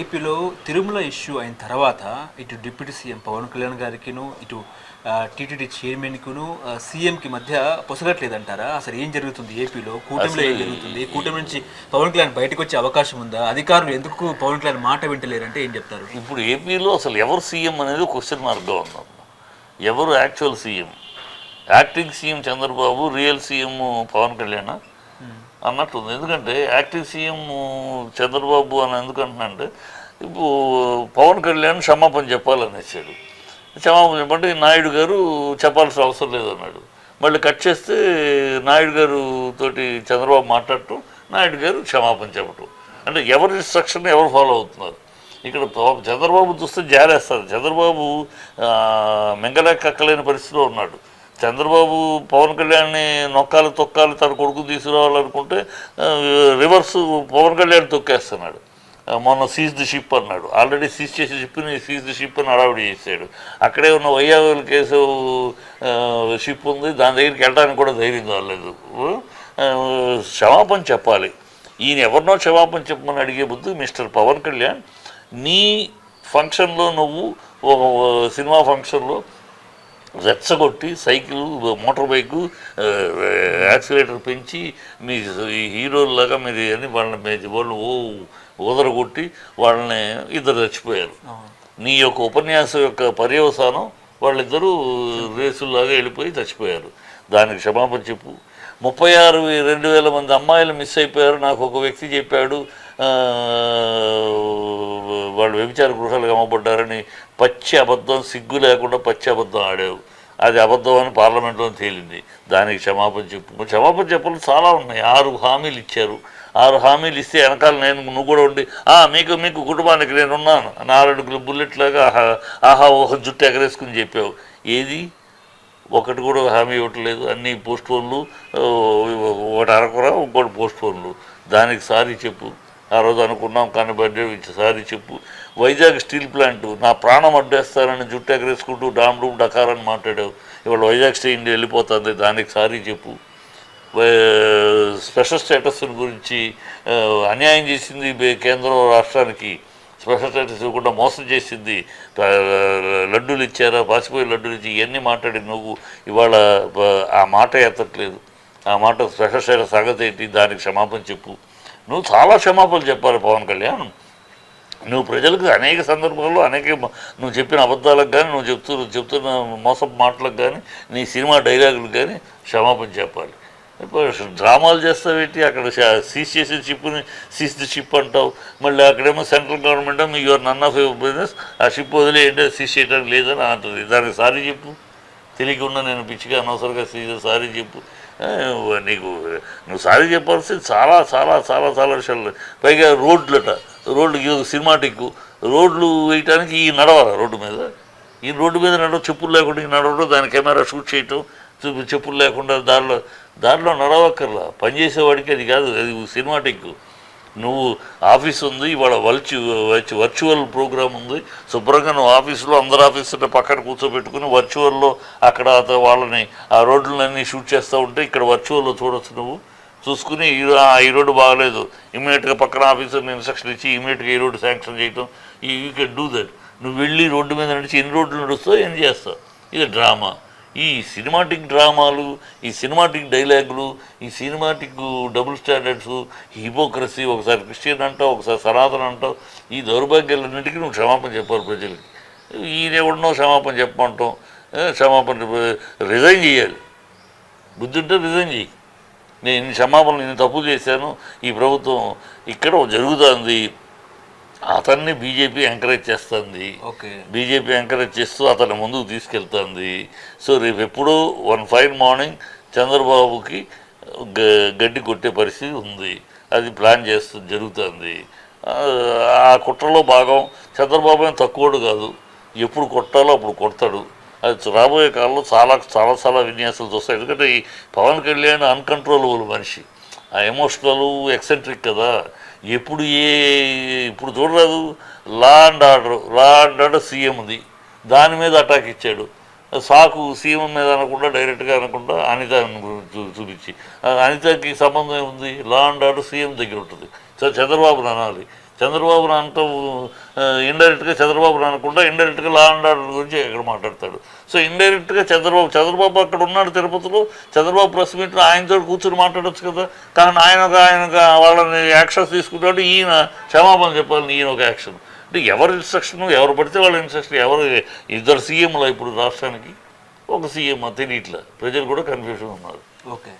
ఏపీలో తిరుమల ఇష్యూ అయిన తర్వాత ఇటు డిప్యూటీ సీఎం పవన్ కళ్యాణ్ గారికిను ఇటు టీటీడీ చైర్మన్కును సీఎంకి మధ్య పొసగట్లేదంటారా? అసలు ఏం జరుగుతుంది ఏపీలో? కూటమిలో ఏం జరుగుతుంది? కూటమి నుంచి పవన్ కళ్యాణ్ బయటకు వచ్చే అవకాశం ఉందా? అధికారులు ఎందుకు పవన్ కళ్యాణ్ మాట వింటలేరంటే ఏం చెప్తారు? ఇప్పుడు ఏపీలో అసలు ఎవరు సీఎం అనేది క్వశ్చన్ మార్క్గా ఉన్నాం. ఎవరు actual CM? Acting CM Chandrababu real CM Pawan Kalyan? అన్నట్టుంది. ఎందుకంటే యాక్టివ్ సీఎం చంద్రబాబు అని ఎందుకంటున్నాంటే ఇప్పుడు పవన్ కళ్యాణ్ క్షమాపణ చెప్పాలనేసాడు. క్షమాపణ చెప్పంటే నాయుడు గారు చెప్పాల్సిన అవసరం లేదన్నాడు. మళ్ళీ కట్ చేస్తే నాయుడు గారు తోటి చంద్రబాబు మాట్లాడటం నాయుడు గారు క్షమాపణ చెప్పటం. అంటే ఎవరి ఇన్స్ట్రక్షన్ ఎవరు ఫాలో అవుతున్నారు? ఇక్కడ చంద్రబాబు చూస్తే జారేస్తారు చంద్రబాబు ఆ, కక్కలేని పరిస్థితిలో ఉన్నాడు. చంద్రబాబు పవన్ కళ్యాణ్ని నొక్కాలి తొక్కాలి తన కొడుకు తీసుకురావాలనుకుంటే రివర్స్ పవన్ కళ్యాణ్ తొక్కేస్తున్నాడు. మొన్న సీజ్ ది షిప్ అన్నాడు. ఆల్రెడీ సీజ్ చేసే షిప్ని సీజ్ ది షిప్ అని హడావిడి చేశాడు. అక్కడే ఉన్న వైయావుల కేసు షిప్ ఉంది. దాని దగ్గరికి వెళ్ళడానికి కూడా ధైర్యం కాలేదు. క్షమాపణ చెప్పాలి. ఈయన ఎవరినో క్షమాపణ చెప్పమని అడిగే బుద్ధి మిస్టర్ పవన్ కళ్యాణ్. నీ ఫంక్షన్లో నువ్వు సినిమా ఫంక్షన్లో రెచ్చగొట్టి సైకిల్ మోటార్ బైకు యాక్సిలేటర్ పెంచి మీ ఈ హీరోల్లాగా మీరు అని వాళ్ళని వాళ్ళు ఓ ఊదరగొట్టి వాళ్ళని ఇద్దరు చచ్చిపోయారు. నీ యొక్క ఉపన్యాసం యొక్క పర్యవసానం వాళ్ళిద్దరూ రేసుల్లాగా వెళ్ళిపోయి చచ్చిపోయారు. దానికి క్షమాపణ చెప్పు. ముప్పై ఆరు రెండు వేల మంది అమ్మాయిలు మిస్ అయిపోయారు. నాకు ఒక వ్యక్తి చెప్పాడు వాళ్ళు వ్యభిచార గృహాలు అమ్మబడ్డారని పచ్చి అబద్ధం సిగ్గు లేకుండా పచ్చి అబద్ధం ఆడావు. అది అబద్ధం అని పార్లమెంట్లో తేలింది. దానికి క్షమాపణ చెప్పు. క్షమాపణ చెప్పలు చాలా ఉన్నాయి. ఆరు హామీలు ఇచ్చారు. ఆరు హామీలు ఇస్తే వెనకాల నేను నువ్వు కూడా ఉండి "ఆ, మీకు మీకు కుటుంబానికి నేను ఉన్నాను. నాలుగు బుల్లెట్ లాగా ఆహా ఆహా ఒక జుట్టు ఎగరేసుకుని చెప్పావు. ఏది? ఒకటి కూడా హామీ ఇవ్వట్లేదు అన్ని పోస్ట్ పోన్లు ఒకటి అరకురా ఇంకోటి పోస్ట్ పోన్లు దానికి సారీ చెప్పు. ఆ రోజు అనుకున్నాం కానీ బడ్జెట్ ఇచ్చేసారి సారీ చెప్పు. వైజాగ్ స్టీల్ ప్లాంట్ నా ప్రాణం అడ్డేస్తారని జుట్టు ఎగరేసుకుంటూ డామ్ డూమ్ డకారని మాట్లాడావు. ఇవాళ వైజాగ్ స్టీల్ వెళ్ళిపోతుంది దానికి సారీ చెప్పు. స్పెషల్ స్టేటస్ గురించి అన్యాయం చేసింది కేంద్రం రాష్ట్రానికి. స్పెషల్ స్టేటస్ ఇవ్వకుండా మోసం చేసింది. లడ్డూలు ఇచ్చారా పాసిపోయి లడ్డూలు ఇచ్చి ఇవన్నీ మాట్లాడి నువ్వు. ఇవాళ ఆ, ఆ మాట ఎత్తట్లేదు. ఆ మాట స్పెషల్ స్టేటస్ సంగతి ఏంటి దానికి క్షమాపణ చెప్పు. నువ్వు చాలా క్షమాపణలు చెప్పాలి పవన్ కళ్యాణ్. నువ్వు ప్రజలకు అనేక సందర్భాల్లో అనేక నువ్వు చెప్పిన అబద్ధాలకు కానీ నువ్వు చెప్తూ చెప్తున్న మోసపు మాటలకు కానీ నీ సినిమా డైలాగులకు కానీ క్షమాపణ చెప్పాలి. డ్రామాలు చేస్తావేంటి? అక్కడ సీజ్ చేసిన షిప్ని సీజ్ ది షిప్ అంటావు. మళ్ళీ అక్కడేమో central government your none of your business ఆ షిప్ వదిలే ఏంటో సీజ్ చేయడానికి లేదని అంటుంది. దానికి సారీ చెప్పు. తెలియకుండా నేను పిచ్చిగా అనవసరంగా సీజ్ సారీ చెప్పు. నీకు నువ్వు సారీ చెప్పాల్సింది చాలా చాలా చాలా చాలా విషయాలు. పైగా రోడ్లట రోడ్లు సినిమాటిక్ రోడ్లు వేయటానికి ఈ నడవాలి రోడ్డు మీద? ఈ రోడ్డు మీద నడవ చెప్పులు లేకుండా ఈ నడవడం దాని కెమెరా షూట్ చేయటం చెప్పులు లేకుండా దారిలో దారిలో నడవక్కర్లా. పనిచేసేవాడికి అది కాదు అది సినిమాటిక్ నువ్వు ఆఫీస్ ఉంది ఇవాళ వర్చు వర్చువల్ ప్రోగ్రామ్ ఉంది. శుభ్రంగా నువ్వు ఆఫీసులో అందరు ఆఫీసులో పక్కన కూర్చోబెట్టుకుని వర్చువల్లో అక్కడ వాళ్ళని ఆ రోడ్లన్నీ షూట్ చేస్తూ ఉంటే ఇక్కడ వర్చువల్లో చూడొచ్చు నువ్వు. చూసుకుని ఈ ఆ, ఈ రోడ్డు బాగలేదు. ఇమీడియట్గా పక్కన ఆఫీసర్ని ఇన్స్ట్రక్షన్ ఇచ్చి ఇమీడియట్గా ఈ రోడ్డు శాంక్షన్ చేయటం. యూ కెన్ డూ దట్ నువ్వు వెళ్ళి రోడ్డు మీద నడిచి ఎన్ని రోడ్లు నడుస్తావు ఏం చేస్తావు? ఇది డ్రామా. ఈ సినిమాటిక్ డ్రామాలు ఈ సినిమాటిక్ డైలాగులు ఈ సినిమాటిక్ డబుల్ స్టాండర్డ్స్ హిపోక్రసీ ఒకసారి క్రిస్టియన్ అంటావు ఒకసారి సనాతన్ అంటావు ఈ దౌర్భాగ్యాలన్నిటికీ నువ్వు క్షమాపణ చెప్పాలి ప్రజలకి. ఈయన ఎవడనో క్షమాపణ చెప్పమంటాం. క్షమాపణ రిజైన్ చేయాలి. బుద్ధింటే రిజైన్ చేయి. నేను ఇన్ని క్షమాపణలు నేను తప్పు చేశాను ఈ ప్రభుత్వం ఇక్కడ జరుగుతుంది. అతన్ని బీజేపీ ఎంకరేజ్ చేస్తుంది. ఓకే. బీజేపీ ఎంకరేజ్ చేస్తూ అతన్ని ముందుకు తీసుకెళ్తుంది. సో రేపు ఎప్పుడూ వన్ ఫైన్ మార్నింగ్ చంద్రబాబుకి గడ్డి కొట్టే పరిస్థితి ఉంది. అది ప్లాన్ చేస్తూ జరుగుతుంది. ఆ, ఆ కుట్రలో భాగం చంద్రబాబు ఏం తక్కువడు కాదు. ఎప్పుడు కొట్టాలో అప్పుడు కొడతాడు. అది రాబోయే కాలంలో చాలా చాలా చాలా విన్యాసాలు చూస్తాయి. ఎందుకంటే ఈ పవన్ కళ్యాణ్ అన్కంట్రోలబుల్ మనిషి. ఆ ఎమోషనల్ ఎక్సెంట్రిక్ కదా. ఎప్పుడు ఏ ఇప్పుడు చూడరాదు. Law and order law and order CM ఉంది. దాని మీద అటాక్ ఇచ్చాడు. సాకు సీఎం మీద అనకుండా డైరెక్ట్గా అనకుండా అనిత చూ- చూపించి. అనితకి సంబంధం ఏముంది? లా అండ్ ఆర్డర్ సీఎం దగ్గర ఉంటుంది. చంద్రబాబు అనాలి. చంద్రబాబు నాన్నతో ఇండైరెక్ట్గా చంద్రబాబు అనకుండా ఇండైరెక్ట్గా లా అండ్ ఆర్డర్ గురించి ఇక్కడ మాట్లాడతాడు. సో ఇండైరెక్ట్గా చంద్రబాబు చంద్రబాబు అక్కడ ఉన్నాడు తిరుపతిలో చంద్రబాబు ప్రెస్ మీట్లో ఆయనతో కూర్చొని మాట్లాడచ్చు కదా. కానీ ఆయన ఒక ఆయన వాళ్ళని యాక్షన్స్ తీసుకుంటాడు ఈయన క్షమాపణ చెప్పాలని ఈయన ఒక యాక్షన్ అంటే ఎవరి ఇన్స్ట్రక్షన్ ఎవరు పడితే వాళ్ళ ఇన్స్ట్రక్షన్ ఎవరు ఇద్దరు సీఎంలు ఇప్పుడు రాష్ట్రానికి? ఒక సీఎం తెలియట్లే ప్రజలు కూడా కన్ఫ్యూషన్ ఉన్నారు. ఓకే.